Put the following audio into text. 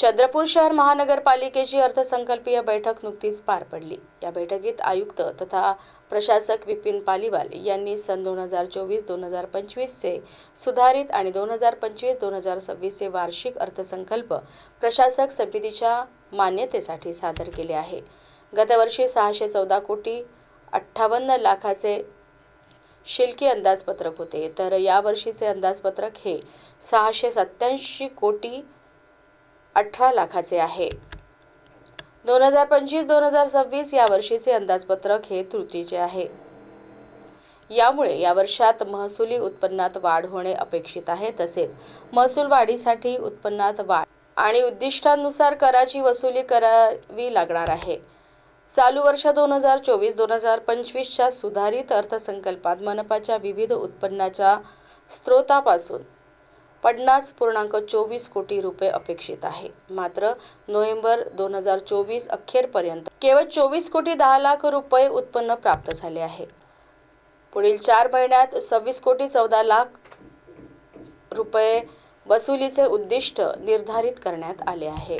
चंद्रपूर शहर महानगरपालिकेची अर्थसंकल्पीय बैठक नुकतीच पार पडली. या बैठकीत आयुक्त तथा प्रशासक विपिन पालिवाल यांनी सन दोन हजार चोवीस दोन हजार पंचवीसचे सुधारित आणि दोन हजार पंचवीस दोन हजार सव्वीसचे वार्षिक अर्थसंकल्प प्रशासक समितीच्या मान्यतेसाठी सादर केले आहे. गतवर्षी सहाशे चौदा कोटी अठ्ठावन्न लाखाचे शिल्की अंदाजपत्रक होते. तर यावर्षीचे अंदाजपत्रक हे सहाशे सत्याऐंशी कोटी अठरा लाखाचे आहे. दोन हजार पंचवीस दोन हजार सव्वीस या वर्षीचे अंदाजपत्रक हे त्रुटीचे आहे. यामुळे या वर्षात महसुली उत्पन्नात वाढ होणे अपेक्षित आहे तसेच महसूल वाढीसाठी उत्पन्नात वाढ आणि उद्दिष्टांनुसार कराची वसुली करावी लागणार आहे. चालू वर्ष दोन हजार चोवीस दोन हजार पंचवीसच्या सुधारित अर्थसंकल्पात मनपाच्या विविध उत्पन्नाच्या स्रोतापासून पन्नास पूर्णांक चोवीस कोटी रुपये अपेक्षित आहे. मात्र नोव्हेंबर दोन हजार चोवीस अखेरपर्यंत केवळ चोवीस कोटी दहा लाख रुपये उत्पन्न प्राप्त झाले आहे. पुढील चार महिन्यात सव्वीस कोटी चौदा लाख रुपये वसुलीचे उद्दिष्ट निर्धारित करण्यात आले आहे.